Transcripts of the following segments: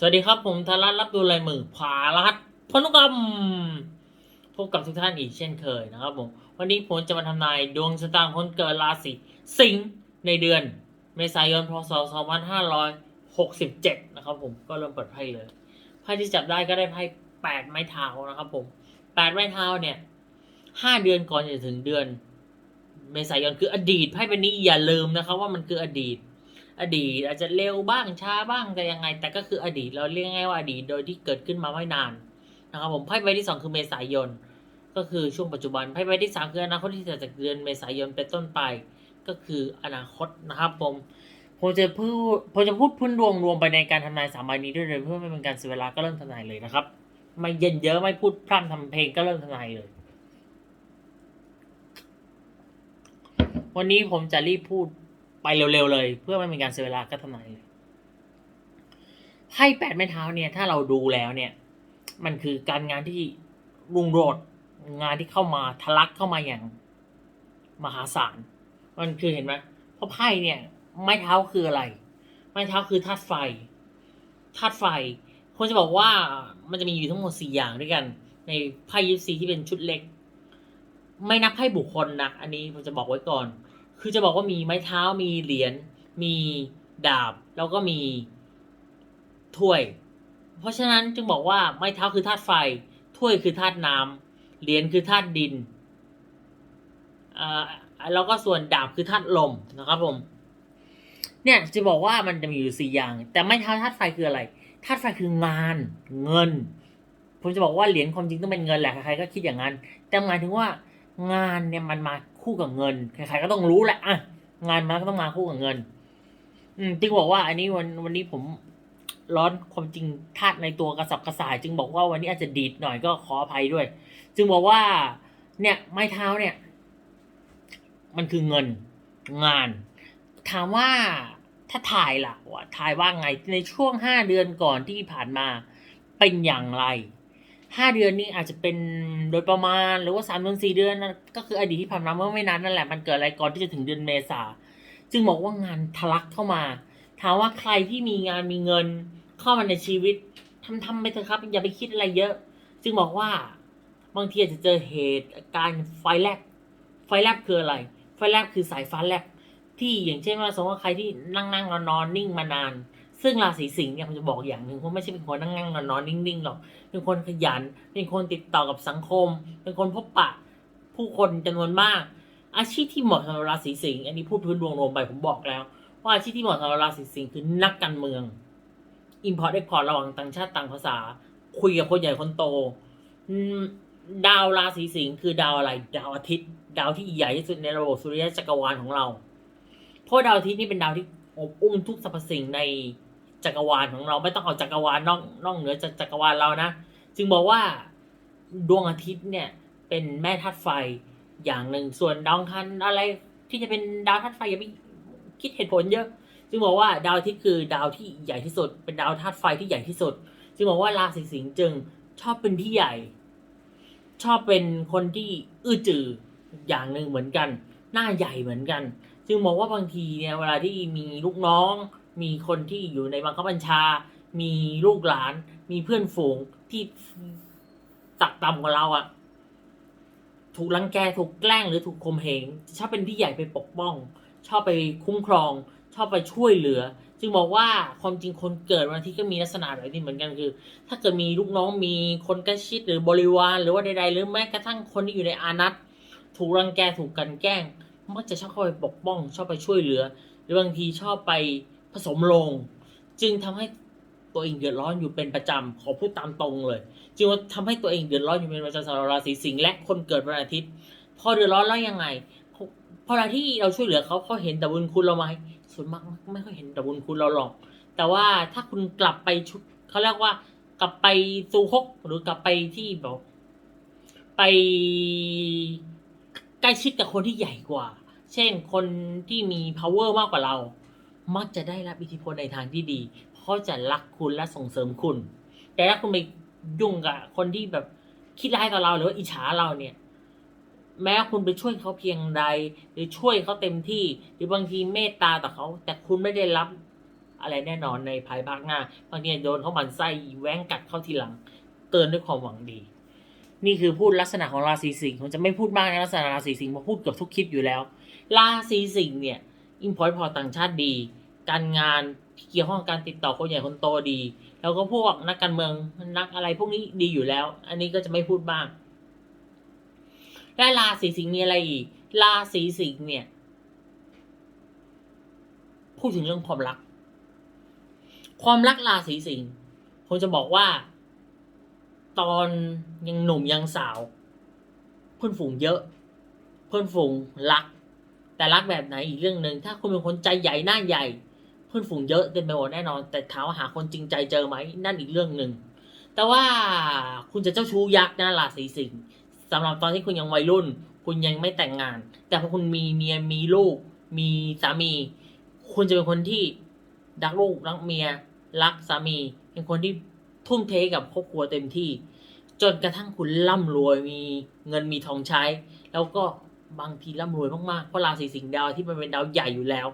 สวัสดีครับผมธารัตน์รับดูลายมือผารหัสพนุกรรมพบกับทุกท่านอีกเช่นเคยนะครับผม วันนี้ผมจะมาทำนายดวงชะตาคนเกิดราศีสิงห์ในเดือน เมษายนพศ 2567 นะครับผมก็เริ่มเปิดไพ่เลยไพ่ที่จับได้ก็ได้ไพ่แปดไม้เท้านะครับผมแปดไม้เท้าเนี่ยห้าเดือนก่อนจะถึงเดือน เมษายนคืออดีตไพ่ใบนี้อย่าลืมนะครับว่ามันคืออดีต อดีตอาจจะเร็วบ้างช้าบ้างแต่ยังไง แต่ก็คืออดีตเราเรียกง่ายว่าอดีตโดยที่เกิดขึ้นมาไม่นานนะครับผมไพ่ใบที่สองคือเมษายน ก็คือช่วงปัจจุบันไพ่ใบที่สามคืออนาคตที่จะจากเดือนเมษายนเป็นต้นไป ก็คืออนาคตนะครับผมผมจะพูดผมจะพูดพื้นดวงรวมไปในการทำนายสามใบนี้ด้วยเลยเพื่อไม่เป็นการเสียเวลาก็เริ่มทำนายเลยนะครับไม่เย็นเยอะไม่พูดพร่ำทำเพลงก็เริ่มทำนายเลย วันนี้ผมจะรีบพูด ไปเร็วๆเลย เพื่อไม่เป็นการเสียเวลาก็ทำนายเลยไพ่แปดไม้เท้าเนี่ย ถ้าเราดูแล้วเนี่ย มันคือการงานที่รุ่งโรจน์งานที่เข้ามาทะลักเข้ามาอย่างมหาศาล มันคือเห็นไหมเพราะไพ่เนี่ย ไม้เท้าคืออะไร ไม้เท้าคือธาตุไฟธาตุไฟควรจะบอกว่ามันจะมีอยู่ทั้งหมดสี่อย่างด้วยกัน ในไพ่ยิปซีที่เป็นชุดเล็ก ไม่นับไพ่บุคคลนะ อันนี้ผมจะบอกไว้ก่อน คือจะบอกว่ามีไม้เท้ามีเหรียญมีดาบแล้วก็มีถ้วย เพราะฉะนั้นจึงบอกว่าไม้เท้าคือธาตุไฟ ถ้วยคือธาตุน้ำเหรียญคือธาตุดินอ่าแล้วก็ส่วนดาบคือธาตุลมนะครับผมเนี่ยจะบอกว่ามันจะมีอยู่สี่อย่าง แต่ไม้เท้าธาตุไฟคืออะไรธาตุไฟคืองาน เงิน ผมจะบอกว่าเหรียญความจริงต้องเป็นเงินแหละใครๆก็คิดอย่างนั้น แต่หมายถึงว่างานเนี่ยมันมา คู่กับเงิน ใครๆก็ต้องรู้แหละอะงานมันก็ต้องมาคู่กับเงิน อืมจึงบอกว่า อันนี้วันวันนี้ผมร้อนความจริงธาตุในตัวกระสับกระส่าย จึงบอกว่าวันนี้อาจจะดีดหน่อยก็ขออภัยด้วย จึงบอกว่า เนี่ย ไม้เท้าเนี่ย มันคือเงินงาน ถามว่าถ้าถ่ายล่ะว่าถ่ายว่าไงในช่วงห้าเดือนก่อนที่ผ่านมาเป็นอย่างไร ห้าเดือนนี้อาจจะเป็นโดยประมาณหรือว่าสามเดือนสี่เดือนนั่นก็คืออดีตที่ผ่านมาเมื่อไม่นานนั่นแหละมันเกิดอะไรก่อนที่จะถึงเดือนเมษาจึงบอกว่างานทะลักเข้ามา ถามว่าใครที่มีงานมีเงินเข้ามาในชีวิตทำทำไปเถอะครับ อย่าไปคิดอะไรเยอะ จึงบอกว่าบางทีอาจจะเจอเหตุการณ์ไฟแลบไฟแลบคืออะไร ไฟแลบคือสายฟ้าแลบที่อย่างเช่นว่าสมมติว่าใครที่นั่งนั่งนอนนอนนิ่งมานาน ซึ่งราศีสิงห์เนี่ยผมจะบอกอย่างหนึ่งผมไม่ใช่เป็นคนนั่งนั่งนอนนอนนิ่งๆหรอก เป็นคนขยัน เป็นคนติดต่อกับสังคม เป็นคนพบปะ ผู้คนจำนวนมาก อาชีพที่เหมาะสำหรับราศีสิงห์อันนี้พูดพื้นดวงรวมไปผมบอกแล้ว ว่าอาชีพที่เหมาะสำหรับราศีสิงห์คือนักการเมือง import export ระหว่างต่างชาติต่างภาษา คุยกับคนใหญ่คนโตดาวราศีสิงห์คือดาวอะไร ดาวอาทิตย์ ดาวที่ใหญ่ที่สุดในระบบสุริยะจักรวาลของเรา เพราะดาวอาทิตย์นี่เป็นดาวที่อบอุ้มทุกสรรพสิ่งใน จักรวาลของเราไม่ต้องเอาจักรวาลนอกนอกเหนือจากจักรวาลเรานะ จึงบอกว่าดวงอาทิตย์เนี่ยเป็นแม่ธาตุไฟอย่างหนึ่งส่วนดาวอังคารอะไรที่จะเป็นดาวธาตุไฟอย่าไปคิดเหตุผลเยอะ จึงบอกว่าดาวอาทิตย์คือดาวที่ใหญ่ที่สุด เป็นดาวธาตุไฟที่ใหญ่ที่สุด จึงบอกว่าราศีสิงห์จึงชอบเป็นพี่ใหญ่ ชอบเป็นคนที่อื้อจืออย่างหนึ่งเหมือนกัน หน้าใหญ่เหมือนกัน จึงบอกว่าบางทีเนี่ยเวลาที่มีลูกน้อง มีคนที่อยู่ในบังคับบัญชา มีลูกหลาน มีเพื่อนฝูงที่ตักต่ำกว่าเราอะถูกรังแกถูกแกล้งหรือถูกข่มเหงชอบเป็นพี่ใหญ่ไปปกป้อง ชอบไปคุ้มครอง ชอบไปช่วยเหลือ จึงบอกว่าความจริงคนเกิดวันทิตย์ก็มีลักษณะแบบนี้เหมือนกันคือ ถ้าเกิดมีลูกน้องมีคนใกล้ชิดหรือบริวารหรือว่าใดๆหรือแม้กระทั่งคนที่อยู่ในอานัตถูกรังแกถูกกันแกล้งมักจะชอบเข้าไปปกป้อง ชอบไปช่วยเหลือ หรือบางทีชอบไป สมลง จึงทำให้ตัวเองเดือดร้อนอยู่เป็นประจำขอพูดตามตรงเลย จึงว่าทำให้ตัวเองเดือดร้อนอยู่เป็นประจำสำหรับราศีสิงห์และคนเกิดวันอาทิตย์ พอเดือดร้อนแล้วยังไงพอเวลาที่เราช่วยเหลือเขาเขาเห็นแต่บุญคุณเราไหมส่วนมากไม่ค่อยเห็นแต่บุญคุณเราหรอก แต่ว่าถ้าคุณกลับไปชุดเขาเรียกว่ากลับไปสู่ฮกหรือกลับไปที่แบบไปใกล้ชิดกับคนที่ใหญ่กว่า เช่นคนที่มี power มากกว่าเรา มักจะได้รับอิทธิพลในทางที่ดี เพราะจะรักคุณและส่งเสริมคุณ แต่ถ้าคุณไปยุ่งกับคนที่แบบคิดร้ายต่อเราหรือว่าอิจฉาเราเนี่ย แม้คุณไปช่วยเขาเพียงใด หรือช่วยเขาเต็มที่ หรือบางทีเมตตาต่อเขา แต่คุณไม่ได้รับอะไรแน่นอนในภายภาคหน้าบางทีโดนเขาหมันไส้แว้งกัดเข้าทีหลัง เตือนด้วยความหวังดี นี่คือพูดลักษณะของราศีสิงห์ผมจะไม่พูดมากในลักษณะราศีสิงห์เพราะพูดเกือบทุกคลิปอยู่แล้ว ราศีสิงห์เนี่ยอิมพอร์ตพอต่างชาติดี การงานที่เกี่ยวข้องกับการติดต่อคนใหญ่คนโตดี แล้วก็พวกนักการเมืองนักอะไรพวกนี้ดีอยู่แล้ว อันนี้ก็จะไม่พูดบ้าง และราศีสิงห์มีอะไรอีกราศีสิงห์เนี่ย พูดถึงเรื่องความรัก ความรักราศีสิงห์ผมจะบอกว่า ตอนยังหนุ่มยังสาว เพื่อนฝูงเยอะ เพื่อนฝูงรัก แต่รักแบบไหนอีกเรื่องหนึ่งถ้าคุณเป็นคนใจใหญ่หน้าใหญ่ เพื่อนฝูงเยอะเต็มไปหมดแน่นอน แต่ถามว่าหาคนจริงใจเจอไหมนั่นอีกเรื่องหนึ่งแต่ว่าคุณจะเจ้าชู้ยักษ์นะราศีสิงห์สำหรับตอนที่คุณยังวัยรุ่น คุณยังไม่แต่งงาน แต่พอคุณมีเมียมีลูก มีสามี คุณจะเป็นคนที่รักลูกรักเมีย รักสามี เป็นคนที่ทุ่มเทกับครอบครัวเต็มที่ จนกระทั่งคุณร่ำรวยมีเงินมีทองใช้ แล้วก็บางทีร่ำรวยมากๆเพราะราศีสิงห์ดาวที่มันเป็นดาวใหญ่อยู่แล้ว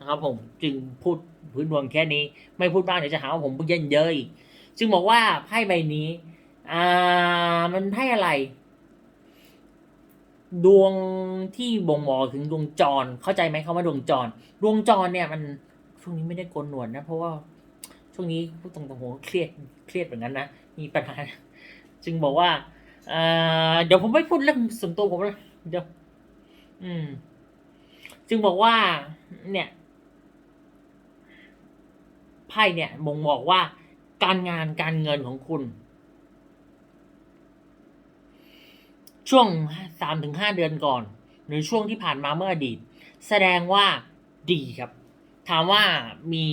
นะครับผมจึงพูดพื้นดวงแค่นี้ ไม่พูดมากเดี๋ยวจะหาว่าผมพูดเยินเย้ยจึงบอกว่าไพ่ใบนี้ อ่า มันไพ่อะไร ดวงที่บ่งบอกถึงดวงจร เข้าใจไหมคำว่าดวงจร ดวงจรเนี่ยมันช่วงนี้ไม่ได้โกนหนวดนะ เพราะว่าช่วงนี้พูดตรงๆผมเครียดเครียดเหมือนกันนะมีปัญหาจึงบอกว่าเอ่อเดี๋ยวผมไม่พูดเรื่องส่วนตัวผมเลยเดี๋ยว อืม จึงบอกว่า เนี่ย ไพ่เนี่ยบ่งบอกว่า การงานการเงินของคุณ ช่วงสามถึงห้าเดือนก่อน หรือช่วงที่ผ่านมาเมื่ออดีต แสดงว่าดีครับ ถามว่ามี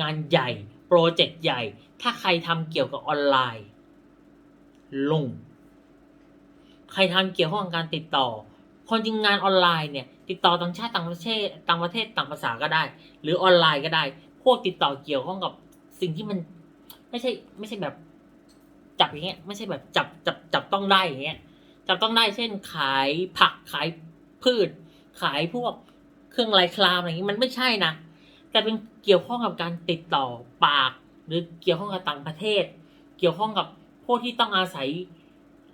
งานใหญ่ โปรเจกต์ใหญ่ ถ้าใครทำเกี่ยวกับออนไลน์ ลง ใครทำเกี่ยวข้องกับการติดต่อคนจริงงานออนไลน์เนี่ยติดต่อต่างชาติต่างประเทศต่างประเทศต่างภาษาก็ได้ หรือออนไลน์ก็ได้ พวกติดต่อเกี่ยวข้องกับสิ่งที่มัน ไม่ใช่ ไม่ใช่แบบ จับอย่างเงี้ย ไม่ใช่แบบจับจับจับต้องได้อย่างเงี้ยจับต้องได้เช่นขายผักขายพืช ขายพวกเครื่องลายคลามอะไรอย่างงี้มันไม่ใช่นะแต่เป็นเกี่ยวข้องกับการติดต่อปาก หรือเกี่ยวข้องกับต่างประเทศ เกี่ยวข้องกับพวกที่ต้องอาศัย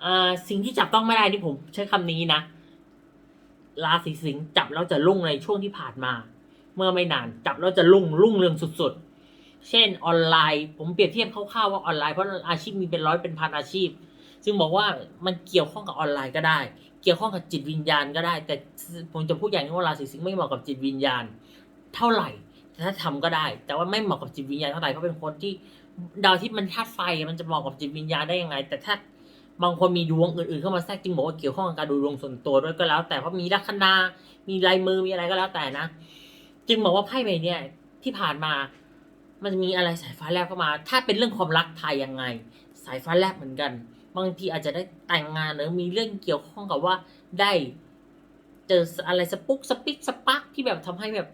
อ่าสิ่งที่จับต้องไม่ได้ที่ผมใช้คำนี้นะราศีสิงห์จับแล้วจะรุ่งในช่วงที่ผ่านมา เมื่อไม่นาน จับแล้วจะรุ่งรุ่งเรืองสุดๆ เช่นออนไลน์ ผมเปรียบเทียบคร่าวๆว่าออนไลน์เพราะอาชีพมีเป็นร้อยเป็นพันอาชีพ ซึ่งบอกว่ามันเกี่ยวข้องกับออนไลน์ก็ได้ เกี่ยวข้องกับจิตวิญญาณก็ได้ แต่ผมจะพูดอย่างนี้ว่าราศีสิงห์ไม่เหมาะกับจิตวิญญาณ เท่าไหร่ถ้าทำก็ได้ แต่ว่าไม่เหมาะกับจิตวิญญาณเท่าไหร่เพราะเป็นคนที่ดาวที่มันธาตุไฟมันจะเหมาะกับจิตวิญญาณได้ยังไง แต่ถ้าบางคนมีดวงอื่นๆเข้ามาแทรกจึงบอกว่าเกี่ยวข้องกับการดูดวงส่วนตัวด้วยก็แล้ว แต่เพราะมีลัคนา มีลายมือมีอะไรก็แล้วแต่นะ จึงบอกว่าไพ่ใบเนี้ยที่ผ่านมา มันจะมีอะไรสายฟ้าแลบเข้ามา ถ้าเป็นเรื่องความรักไทยยังไง สายฟ้าแลบเหมือนกัน บางทีอาจจะได้แต่งงานหรือมีเรื่องเกี่ยวข้องกับว่าได้เจออะไรสปุกสปิกสปักที่แบบทำให้แบบ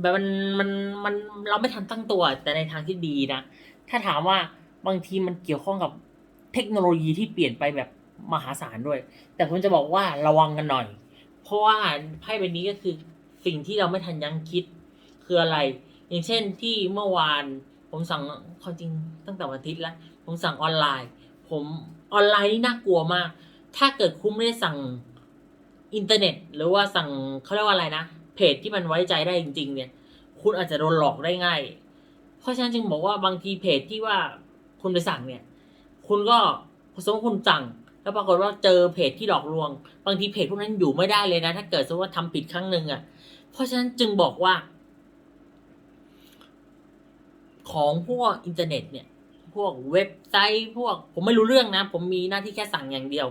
แบบมันมันมันเราไม่ทันตั้งตัว แต่ในทางที่ดีนะถ้าถามว่าบางทีมันเกี่ยวข้องกับเทคโนโลยีที่เปลี่ยนไปแบบมหาศาลด้วย แต่ผมจะบอกว่าระวังกันหน่อย เพราะว่าไพ่ใบนี้ก็คือ สิ่งที่เราไม่ทันยังคิดคืออะไร อย่างเช่นที่เมื่อวาน ผมสั่งความจริงตั้งแต่วันอาทิตย์แล้ว ผมสั่งออนไลน์ ผมออนไลน์นี่น่ากลัวมาก ถ้าเกิดคุณไม่ได้สั่งอินเทอร์เน็ต หรือว่าสั่งเขาเรียกว่าอะไรนะ เพจที่มันไว้ใจได้จริง ๆ เนี่ย คุณอาจจะโดนหลอกได้ง่าย เพราะฉะนั้นจึงบอกว่าบางทีเพจที่ว่าคุณไปสั่งเนี่ย คุณก็สมมติคุณสั่ง แล้วปรากฏว่าเจอเพจที่หลอกลวง บางทีเพจพวกนั้นอยู่ไม่ได้เลยนะ ถ้าเกิดสมมติว่าทำผิดครั้งหนึ่งอะ เพราะฉะนั้นจึงบอกว่า ของพวกอินเทอร์เน็ตเนี่ย พวกเว็บไซต์พวก ผมไม่รู้เรื่องนะ ผมมีหน้าที่แค่สั่งอย่างเดียว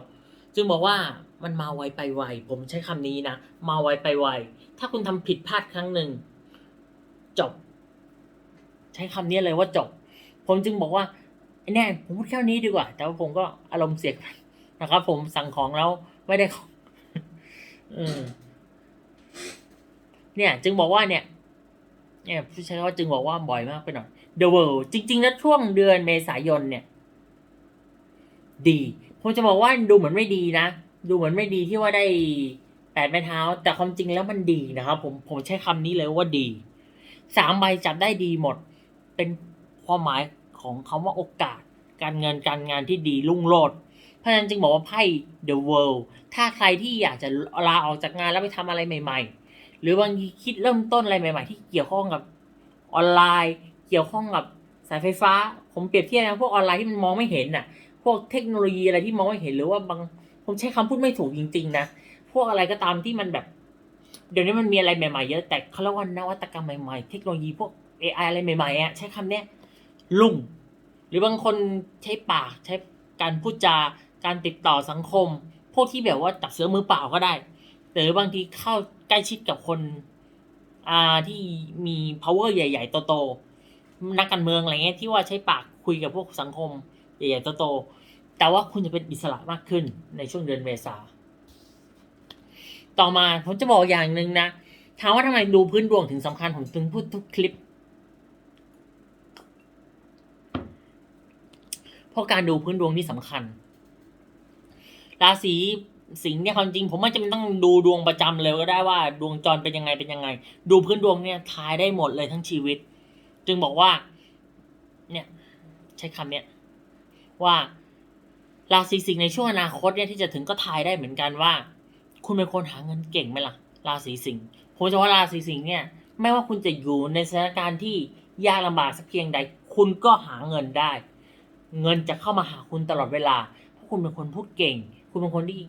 จึงบอกว่ามันมาไวไปไว ผมใช้คำนี้นะ มาไวไปไว ถ้าคุณทำผิดพลาดครั้งหนึ่ง จบ ใช้คำนี้เลยว่าจบ ผมจึงบอกว่าแน่ผมพูดแค่นี้ดีกว่า แต่ว่าผมก็อารมณ์เสียกัน นะครับ ผมสั่งของแล้วไม่ได้ของเนี่ย จึงบอกว่าเนี่ยเนี่ยผู้ใช้คำว่าจึงบอกว่าบ่อยมากไปหน่อย The World จริง ๆ แล้วช่วงเดือนเมษายนเนี่ย ดีผมจะบอกว่าดูเหมือนไม่ดีนะ ดูเหมือนไม่ดีที่ว่าได้แปดไม้เท้า แต่ความจริงแล้วมันดีนะครับ ผมผมใช้คำนี้เลยว่าดีสามใบจับได้ดีหมด เป็นความหมายของคำว่าโอกาส การเงินการงานที่ดีรุ่งโรจน์ ราะฉะนั้นจึงบอกว่าไพ่ the world ถ้าใครที่อยากจะลาออกจากงานแล้วไปทำอะไรใหม่ ๆ หรือบางทีคิดเริ่มต้นอะไรใหม่ ๆ ที่เกี่ยวข้องกับออนไลน์ เกี่ยวข้องกับสายไฟฟ้า ผมเปรียบเทียบนะพวกออนไลน์ที่มันมองไม่เห็นน่ะ พวกเทคโนโลยีอะไรที่มองไม่เห็นหรือว่าบางผมใช้คำพูดไม่ถูกจริง ๆ นะ พวกอะไรก็ตามที่มันแบบ เดี๋ยวนี้มันมีอะไรใหม่ๆเยอะแต่เขาเรียกว่านวัตกรรมใหม่ๆ เทคโนโลยีพวก AI อะไรใหม่ๆอะใช้คำเนี้ยลุ่ง หรือบางคนใช้ปากใช้การพูดจา การติดต่อสังคม พวกที่แบบว่าจับเสือมือเปล่าก็ได้ หรือบางทีเข้าใกล้ชิดกับคนอ่าที่มี power ใหญ่ ๆ โตๆนักการเมืองอะไรเงี้ยที่ว่าใช้ปากคุยกับพวกสังคม ใหญ่ ๆ โตๆแต่ว่าคุณจะเป็นอิสระมากขึ้นในช่วงเดือนเมษาต่อมาผมจะบอกอย่างหนึ่งนะถามว่าทำไมดูพื้นดวงถึงสำคัญผมถึงพูดทุกคลิป เพราะการดูพื้นดวงนี่สำคัญ ราศีสิงห์เนี่ยความจริง ผมไม่จำเป็นต้องดูดวงประจำเลยก็ได้ว่าดวงจรเป็นยังไงเป็นยังไง ดูพื้นดวงเนี่ยทายได้หมดเลยทั้งชีวิต จึงบอกว่า เนี่ยใช้คำเนี้ยว่าราศีสิงห์ในช่วงอนาคตเนี่ยที่จะถึงก็ทายได้เหมือนกันว่า คุณเป็นคนหาเงินเก่งไหมล่ะ ราศีสิงห์ผมจะว่าราศีสิงห์เนี่ย ไม่ว่าคุณจะอยู่ในสถานการณ์ที่ยากลำบากสักเพียงใด คุณก็หาเงินได้ เงินจะเข้ามาหาคุณตลอดเวลาเพราะคุณเป็นคนพูดเก่ง คุณเป็นคนที่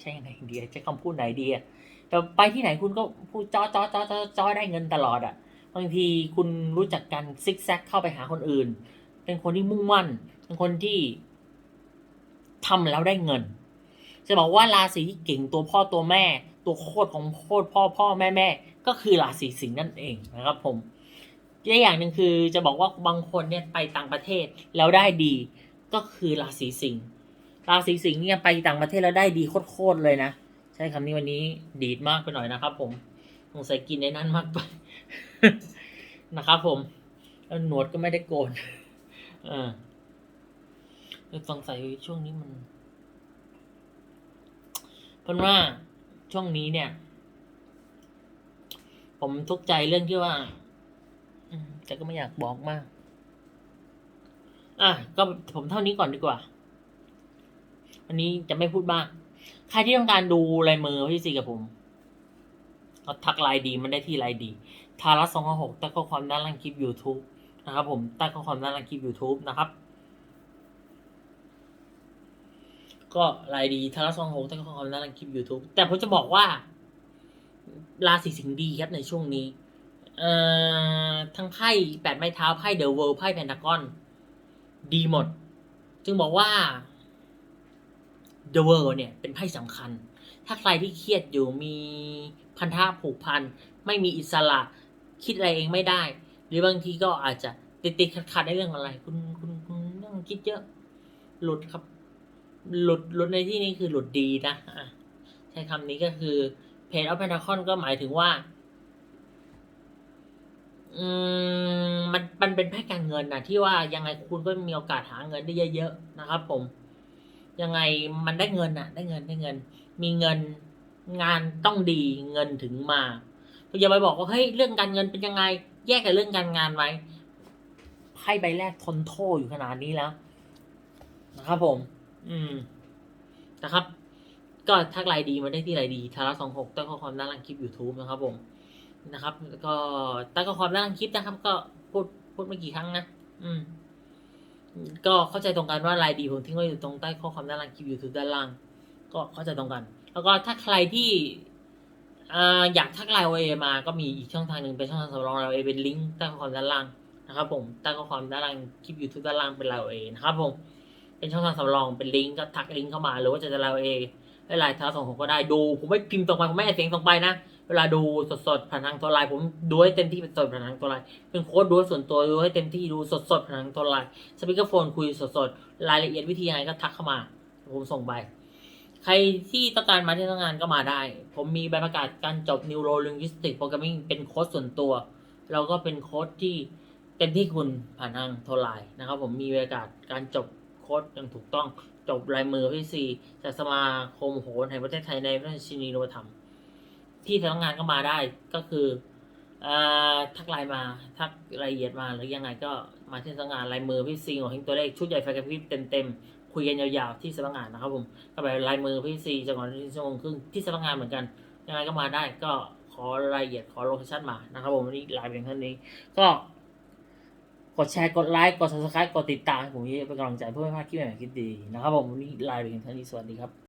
ใช่ยังไงดีอะใช้คำพูดไหนดีอะแต่ไปที่ไหนคุณก็พูดจ้อจ้อจ้อจ้อจ้อได้เงินตลอดอะบางทีคุณรู้จักการซิกแซกเข้าไปหาคนอื่น เป็นคนที่มุ่งมั่น เป็นคนที่ทำแล้วได้เงิน จะบอกว่าราศีที่เก่งตัวพ่อตัวแม่ ตัวโคตรของโคตรพ่อพ่อแม่แม่ก็คือราศีสิงห์นั่นเองนะครับผมและอย่างหนึ่งคือจะบอกว่าบางคนเนี่ยไปต่างประเทศแล้วได้ดีก็คือราศีสิงห์ ราศีสิงห์เนี่ยไปต่างประเทศแล้วได้ดีโคตรเลยนะ ใช้คำนี้วันนี้ดีดมากไปหน่อยนะครับ ผมสงสัยกินในนั้นมากไปนะครับผมแล้วหนวดก็ไม่ได้โกนเออสงสัยช่วงนี้มันเพราะว่าช่วงนี้เนี่ย ผมทุกข์ใจเรื่องที่ว่าแต่ก็ไม่อยากบอกมาก อะก็ผมเท่านี้ก่อนดีกว่า วันนี้จะไม่พูดมาก ใครที่ต้องการดูลายมือพี่ซีกับผมก็ทักไลน์ดีมันได้ที่ไลน์ดี ทารัสสองหกใต้ข้อความด้านล่างคลิป YouTube นะครับ ผมใต้ข้อความด้านล่างคลิป YouTube นะครับ ก็รายดีทารัสสองหกใต้ข้อความด้านล่างคลิป YouTube แต่ผมจะบอกว่าราศีสิงห์ดีครับในช่วงนี้ เอ่อทั้งไพ่แปดไม้เท้าไพ่เดอะเวิลด์ไพ่แพนทากอน ดีหมด จึงบอกว่า The World เนี่ยเป็นไพ่สำคัญ ถ้าใครที่เครียดอยู่มีพันธะผูกพัน ไม่มีอิสระคิดอะไรเองไม่ได้ หรือบางทีก็อาจจะติดติดขัดขัดๆในเรื่องอะไร คุณคุณคุณต้องคิดเยอะ หลุดครับ หลุดหลุดในที่นี้คือหลุดดีนะอะใช้คำนี้ก็คือเพจออฟเพนทาคอนก็หมายถึงว่า อืมมันมันเป็นแพ่การเงินนะที่ว่ายังไงคุณก็มีโอกาสหาเงินได้เยอะๆนะครับผม ยังไงมันได้เงินอะได้เงินได้เงิน มีเงินงานต้องดีเงินถึงมาอย่าไปบอกว่าเฮ้ยเรื่องการเงินเป็นยังไง แยกกับเรื่องการงานไว้ไพ่ใบแรกทนโทษอยู่ขนาดนี้แล้ว นะครับผม อืมนะครับ ก็ทักไลน์ดีมาได้ที่ไลน์ดีทาราสองหกใต้งข้อความด้านล่างคลิป YouTube นะครับผมนะครับ ก็ใต้งข้อความด้านล่างคลิปนะครับ ก็พูดพูดไม่กี่ครั้งนะอืม ก็เข้าใจตรงกันว่าไลน์ดีผมทิ้งไว้อยู่ตรงใต้ข้อความด้านล่างคลิป YouTube ด้านล่าง ก็เข้าใจตรงกัน แล้วก็ถ้าใครที่อยากทักไลน์โอเอมาก็มีอีกช่องทางหนึ่งเป็นช่องทางสำรองไลน์โอเอเป็นลิงก์ใต้ข้อความด้านล่างนะครับผมใต้ข้อความด้านล่างคลิป YouTube ด้านล่างเป็นไลน์โอเอนะครับผมเป็นช่องทางสำรองเป็นลิงก์ก็ทักลิงก์เข้ามาหรือว่าจะจะไลน์โอเอไลน์ท้าส่งผมก็ได้ดู ผมไม่พิมพ์ตรงไปผมไม่เสียงตรงไปนะ เวลาดูสดๆผ่านทางตัวไลน์ผมดูให้เต็มที่เป็นสดผ่านทางตัวไลน์เป็นโค้ดดูให้ส่วนตัวดูให้เต็มที่ดูสดๆผ่านทางตัวไลน์สปีกเกอร์โฟนคุยสดๆรายละเอียดวิธียังไงก็ทักเข้ามา ผมส่งไป ใครที่ต้องการมาที่ทำงานก็มาได้ ผมมีใบประกาศการจบ Neuro Linguistic Programming เป็นโค้ดส่วนตัวแล้วก็เป็นโค้ดที่เต็มที่คุณผ่านทางโทรไลน์นะครับ ผมมีใบประกาศการจบโค้ดอย่างถูกต้องจบลายมือพี่ซีจากสมาคมโหนแห่งประเทศไทยในพระราชินีนวธรรม ที่ทำงานก็มาได้ก็คืออทักไลน์มาทักรายละเอียดมาหรือยังไงก็มาที่สำนักงานลายมือพี่ซีของเฮงตัวเลขชุดใหญ่ไฟกระพริบเต็มๆคุยกันยาวๆที่สำนักงานนะครับผมก็ไปลายมือพี่ซีจังหวัดที่ชั่วโมงครึ่งที่สำนักงานเหมือนกันยังไงก็มาได้ก็ขอรายละเอียดขอโลเคชั่นมานะครับผมวันนี้ลน์เป็นเท่านี้ ก็กดแชร์กดไลค์กด subscribe กดติดตามให้ผมเยอะเป็นกำลังใจเพื่อไม่พลาดคลิปใหม่ๆคลิปดีนะครับผมวันนี้ไลน์เป็นเท่านี้สวัสดีครับ